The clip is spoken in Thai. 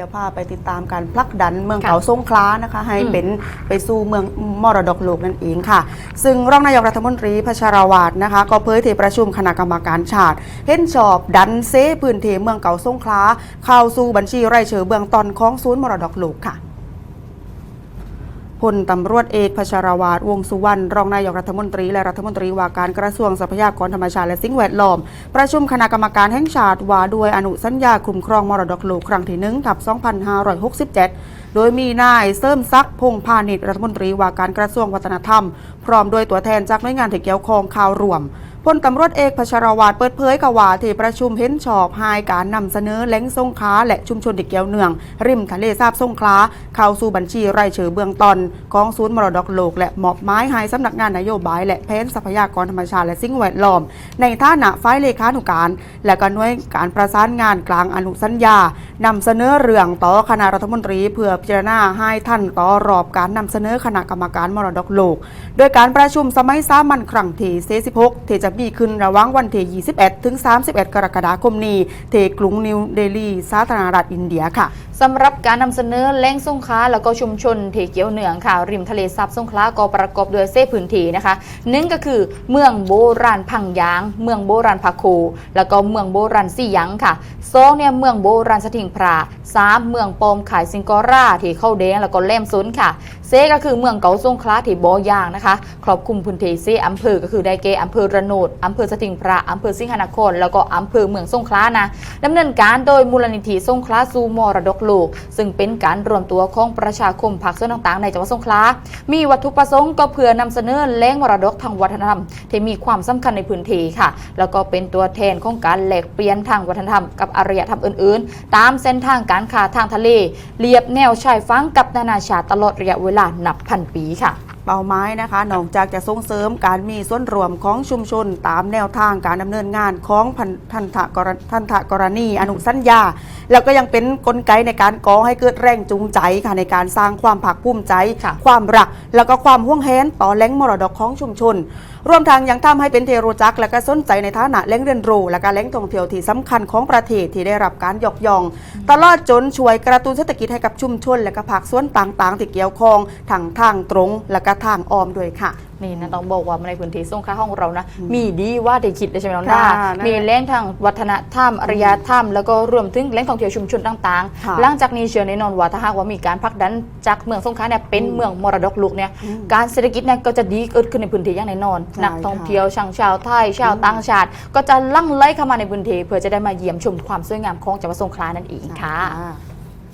ดี๋ยวพาไปติดตามการผลักดันเมืองค่ะเก่าสงขลานะคะ ให้อืมเป็นไปสู่เมืองมรดกโลกนั่นเองค่ะ ซึ่งรองนายกรัฐมนตรีพัชรวาดนะคะ ก็เผยที่ประชุมคณะกรรมการชาติ เห็นชอบดันเซพื้นที่เมืองเก่าสงขลาเข้าสู่บัญชีรายชื่อเบื้องต้นของศูนย์มรดกโลกค่ะ พลตำรวจเอกพชรวาทวงสุวรรณรองนายกรัฐมนตรี และรัฐมนตรีว่าการกระทรวงทรัพยากรธรรมชาติและสิ่งแวดล้อม ประชุมคณะกรรมการแห่งชาติว่าด้วยอนุสัญญาคุ้มครองมรดกโลกครั้งที่หนึ่งทับ2567 โดยมีนายเสริมซักพงพาณิชย์รัฐมนตรีว่าการกระทรวงวัฒนธรรม พร้อมด้วยตัวแทนจากหน่วยงานที่เกี่ยวข้องข่าวรวม พลตำรวจเอกพชรวาทเปิดเผยกว่าที่ประชุมเห็นชอบให้การนำเสนอแหล่งสงขลาและชุมชนที่เกี่ยวเนื่อง ริมทะเลสาบสงขลาเข้าสู่บัญชีรายชื่อเบื้องต้นของศูนย์มรดกโลก และหมอบหมายให้สำนักงานนโยบาย และแผนทรัพยากรธรรมชาติและสิ่งแวดล้อม ในฐานะฝ่ายเลขานุการ และก็หน่วยการประสานงานกลางอนุสัญญานำเสนอเรื่องต่อคณะรัฐมนตรี เพื่อพิจารณาให้ท่านต่อรอบการนำเสนอคณะกรรมการมรดกโลก โดยการประชุมสมัยสามัญครั้งที่46ที่จะมีขึ้นระหว่างวันที่21 ถึง 31 กรกฎาคมนี้ที่กรุงนิวเดลีสาธารณรัฐอินเดียค่ะสำหรับการนำเสนอแหล่งส่งขลาแล้วก็ชุมชนที่เกี่ยวเนืองค่ะ ริมทะเลซับส่งขลาก็ประกอบด้วยเส้พื้นที่นะคะหนึ่งก็คือเมืองโบราณพังยาง เมืองโบราณพะโคแล้วก็เมืองโบราณซี่ยังค่ะสองเนี่ยเมืองโบราณสถิงพราสามเมืองปอมขายซิงกอร่าที่เข้าแดงแล้วก็แหลมซุนค่ะเซก็คือเมืองเกาส่งขลาที่บอยางนะคะครอบคลุมพื้นที่เซอำเภอก็คือได้แก่อำเภอระโนดอำเภอสถิงพระอำเภอสิงหนคร แล้วก็อำเภอเมืองสงขลานะดำเนินการโดยมูลนิธิสงขลาสู่มรดกโลก ซึ่งเป็นการรวมตัวของประชาคมภาคส่วนต่างๆ ในจังหวัดสงขลา มีวัตถุประสงค์ก็เพื่อนำเสนอแหล่งมรดกทางวัฒนธรรม ที่มีความสำคัญในพื้นที่ค่ะ แล้วก็เป็นตัวแทนของการแลกเปลี่ยนทางวัฒนธรรมกับอารยธรรมอื่น ๆ ตามเส้นทางการค้าทางทะเล เรียบแนวชายฝั่งกับนานาชาติตลอดระยะเวลานับพันปีค่ะเป้าหมายนะคะนอกจากจะส่งเสริมการมีส่วนรวมของชุมชน ตามแนวทางการดำเนินงานของพันทันทะกรทันทะกรณีอนุสัญญา แล้วก็ยังเป็นกลไกในการก่อให้เกิดแรงจูงใจค่ะในการสร้างความภาคภูมิใจค่ะความรัก แล้วก็ความห่วงแหนต่อแหล่งมรดกของชุมชน รวมทั้งยังทำให้เป็นเทโรจักและก็สนใจในฐานะแหล่งเรียนรู้และก็แหล่งท่องเที่ยวที่สำคัญของประเทศที่ได้รับการยกย่อง ตลอดจนช่วยกระตุ้นเศรษฐกิจให้กับชุมชน และก็ภาคส่วนต่างๆที่เกี่ยวข้องทางทางตรงและก็ทางอ้อมด้วยค่ะ นี่นะต้องบอกว่าในพื้นที่สงขลาของเรานะ มีดีว่าได้คิดได้ใช่ไหมน้องดาค่ะนั่นแหละมีแหล่งทางวัฒนธรรมอารยธรรม แล้วก็รวมถึงแหล่งท่องเที่ยวชุมชนต่างค่ะๆหลังจากนี้เชื่อแน่นอนว่าถ้าหากว่ามีการพักดันจากเมืองสงขลาเนี่ยเป็นเมืองมรดกโลกเนี่ยอืมการเศรษฐกิจเนี่ยก็จะดีเกิดขึ้นในพื้นที่อย่างแน่นอนใช่นักท่องค่ะเที่ยวชางชาวไทยชาวต่างชาติ ก็จะลั่งไล่เข้ามาในพื้นที่เพื่อจะได้มาเยี่ยมชมความสวยงามของจังหวัดสงขลานั่นเองค่ะค่ะ